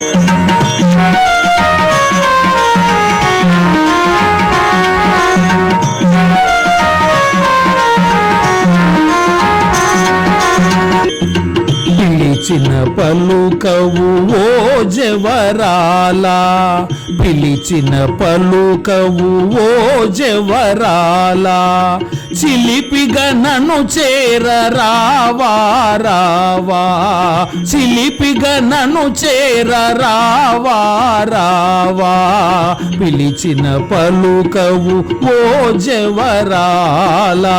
Thank you. పిలిచిన పలుకవు ఓ జవరాలా. పిలిచిన పలుకవు ఓ జవరాలా. చిలిపిగా నన్ను చేర రావా రావా చిలిపిగా నన్ను చేర రావా రావా పిలిచిన పలుకవు ఓ జవరాలా.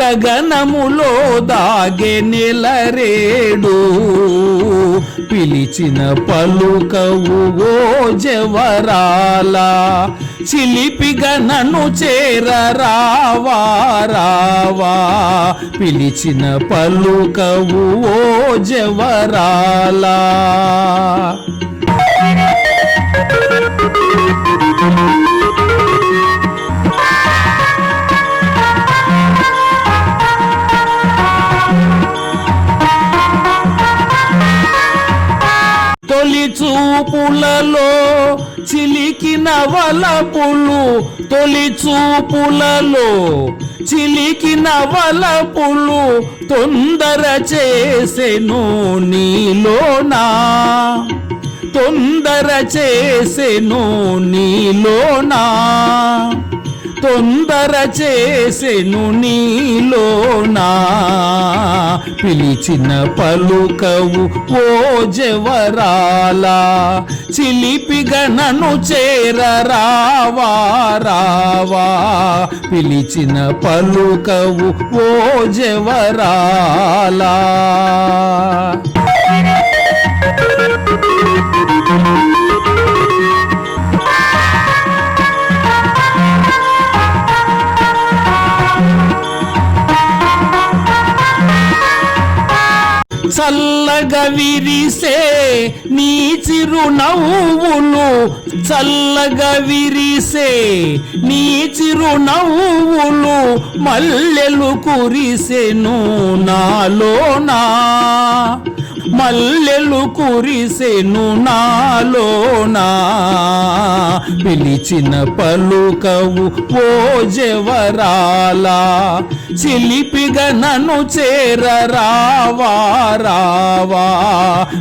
గగనములో దాగే నెలరేడు. పిలిచిన పలుకవు ఓ జవరాల చిలిపిగా నన్ను చేర రావా పిలిచిన పలుకవు ఓ జవరాలా. తొలి చూపులలో చిలికిన వలపులు తొలి చూపులలో చిలికిన వలపులు తొందర చేసెను నీలోనా. తొందర చేసెను నీలోనా. తొందర చేసెను నీలోనా? పిలిచిన పలుకవు ఓ జవరాలా? చిలిపిగనను నన్ను చేర రావా రావా పిలిచిన పలుకవు ఓ జవరాలా? చల్లగా విరిసే నీ చిరునవ్వులు చల్లగా విరిసే నీ చిరునవ్వులు మల్లెలు కురిసెను నాలోనా? మల్లెలు కురిసెను నాలోనా? పిలిచిన పలుకవు ఓ జవరాలా? చిలిపిగా నన్ను చేర రావా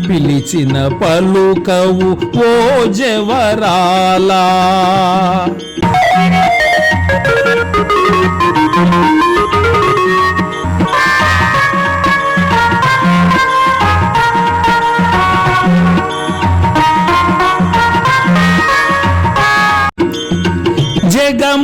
పిలిచిన పలుకవు ఓ జవరాలా?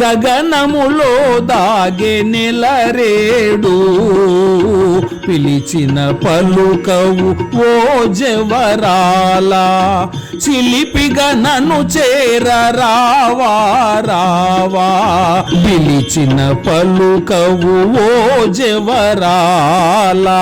గగనములో దాగే నెలరేడు పిలిచిన పలుకవు ఓ జవరాల చిలిపిగా నన్ను చేర రావా పిలిచిన పలుకవు ఓ జవరాలా.